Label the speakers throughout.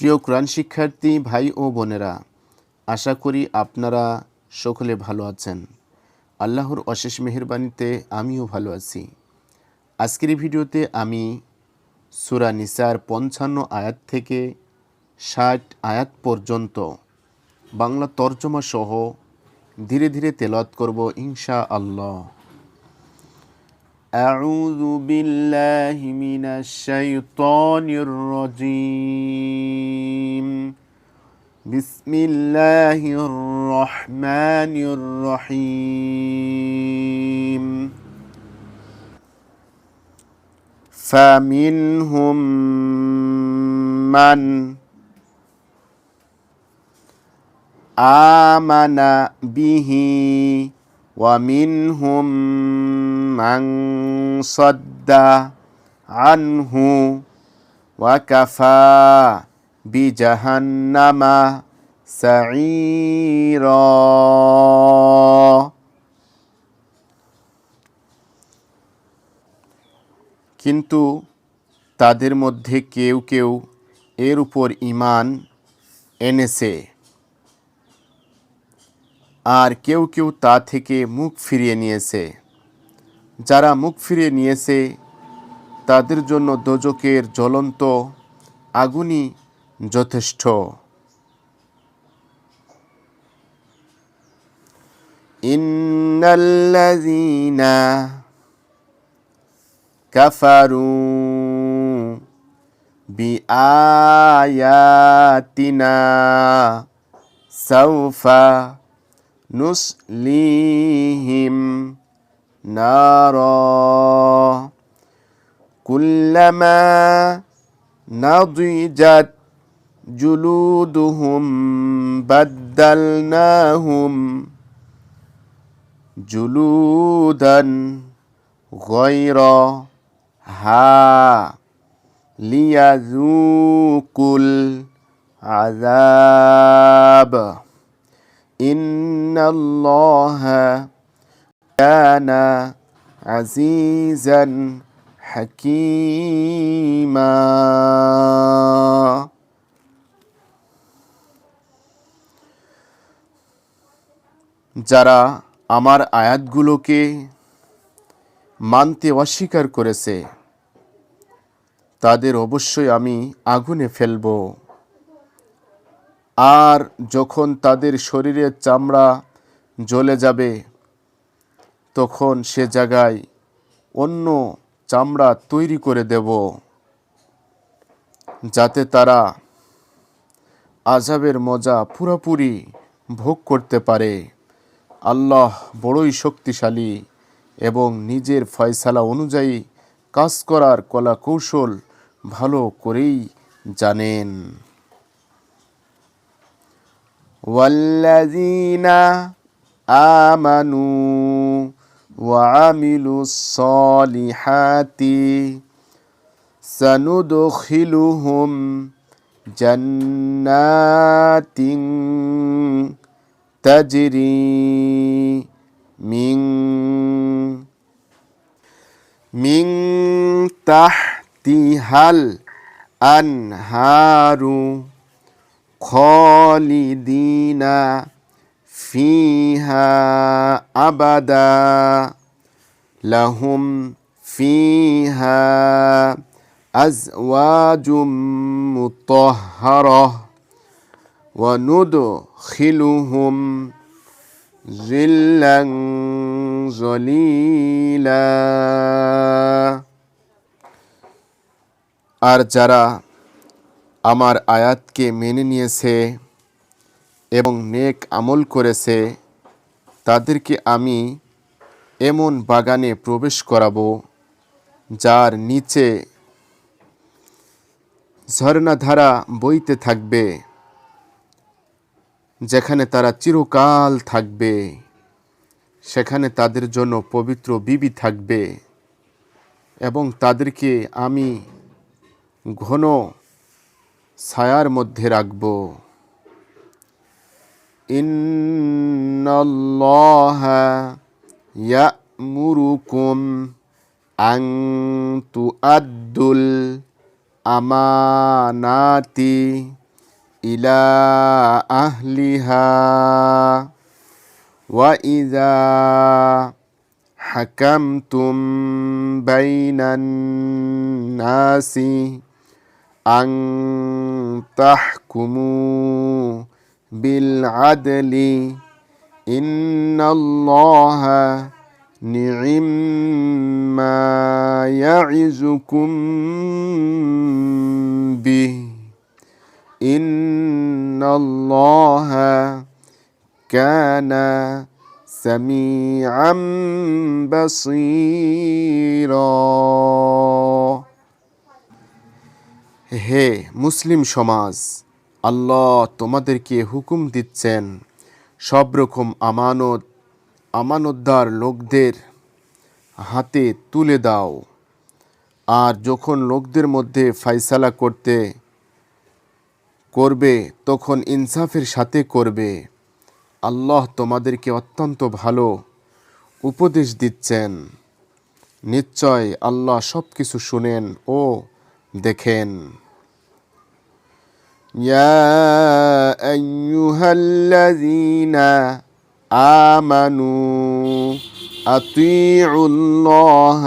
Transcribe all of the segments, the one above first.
Speaker 1: প্রিয় কোরআন শিক্ষার্থী ভাই ও বোনেরা, আশা করি আপনারা সকলে ভালো আছেন। আল্লাহর অশেষ মেহেরবানিতে আমিও ভালো আছি। আজকের ভিডিওতে আমি সুরা নিসার পঞ্চান্ন আয়াত থেকে ষাট আয়াত পর্যন্ত বাংলা তর্জমা সহ ধীরে ধীরে তেলাওয়াত করব ইনশা আল্লাহ أعوذ بالله من الشيطان الرجيم بسم الله الرحمن الرحيم فمنهم من آمن به ومنهم من صد عنه وكفى بجهنم سعيرا কিন্তু তাদের মধ্যে কেউ কেউ এর উপর ইমান এনেছে আর কেউ কেউ তা থেকে মুখ ফিরিয়ে নিয়েছে যারা মুখ ফিরে নিয়েছে, তাদের জন্য দোজকের জ্বলন্ত আগুনই যথেষ্ট। ইন্নাল্লাযীনা কাফারু বিআয়াতিনা সাউফা নুসলিহিম نارا. كلما نضجت جلودهم بدلناهم جلودا غيرها ليذوقوا العذاب. إن الله কানা আজিজান হাকিমা যারা আমার আয়াতগুলোকে মানতে অস্বীকার করেছে, তাদের অবশ্যই আমি আগুনে ফেলব। আর যখন তাদের শরীরের চামড়া জ্বলে যাবে তখন সে জায়গায় অন্য চামড়া তৈরি করে দেব, যাতে তারা আজাবের মজা পুরাপুরি ভোগ করতে পারে। আল্লাহ বড়ই শক্তিশালী এবং নিজের ফয়সালা অনুযায়ী কাজ করার কলা কৌশল ভালো করেই জানেন। ওয়াল্লাজিনা আমানু وعملوا الصالحات سندخلهم جنات تجري من من تحتها الأنهار خالدين فيها أبدا لهم فيها أزواج مطهرة وندخلهم ظلا ظليلا আর যারা আমার আয়াতকে মেনে নিয়েছে এবং নেক আমল করেছে, তাদেরকে আমি এমন বাগানে প্রবেশ করাবো, যার নিচে ঝর্ণাধারা বইতে থাকবে, যেখানে তারা চিরকাল থাকবে, সেখানে তাদের জন্য পবিত্র বিবি থাকবে, এবং তাদেরকে আমি ঘন ছায়ার মধ্যে রাখব। إن الله يأمركم أن تؤدوا الأمانات إلى أهلها وإذا حكمتم بين الناس أن تحكموا بالعدل إن الله نعم ما يعظكم به إن الله كان سميعا بصيرا হে মুসলিম সমাজ আল্লাহ তোমাদেরকে হুকুম দিচ্ছেন, সব রকম আমানত, আমানতদার লোকদের হাতে তুলে দাও। আর যখন লোকদের মধ্যে ফাইসালা করতে করবে, তখন ইনসাফের সাথে করবে। আল্লাহ তোমাদেরকে অত্যন্ত ভালো উপদেশ দিচ্ছেন। নিশ্চয় আল্লাহ সব কিছু শুনেন ও দেখেন। يا أيها الذين آمنوا أطيعوا الله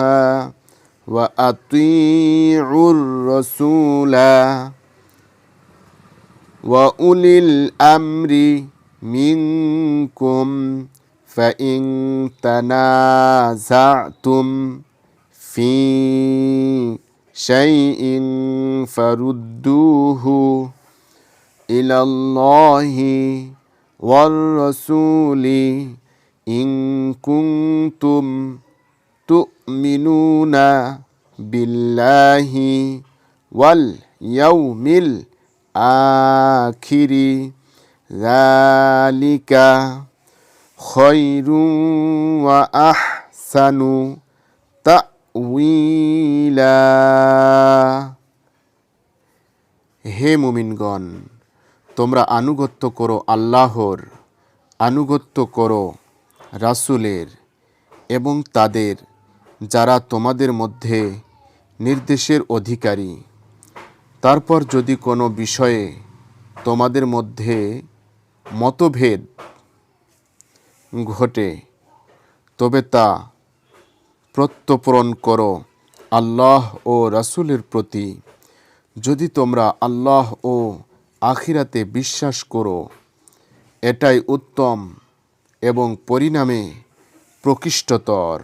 Speaker 1: وأطيعوا الرسول وأولي الأمر منكم فإن تنازعتم في شيء فردوه إلى الله والرسول إن كنتم تؤمنون بالله واليوم الآخر ذلك خير وأحسن تأويلا হে মুমিনগণ তোমরা আনুগত্য করো আল্লাহর, আনুগত্য করো রাসূলের এবং তাদের যারা তোমাদের মধ্যে নির্দেশের অধিকারী। তারপর যদি কোনো বিষয়ে তোমাদের মধ্যে মতভেদ ঘটে, তবে তা প্রত্যপূরণ করো আল্লাহ ও রাসূলের প্রতি। যদি তোমরা আল্লাহ ও আখিরাতে বিশ্বাস করো এটাই উত্তম এবং পরিণামে প্রকৃষ্টতর।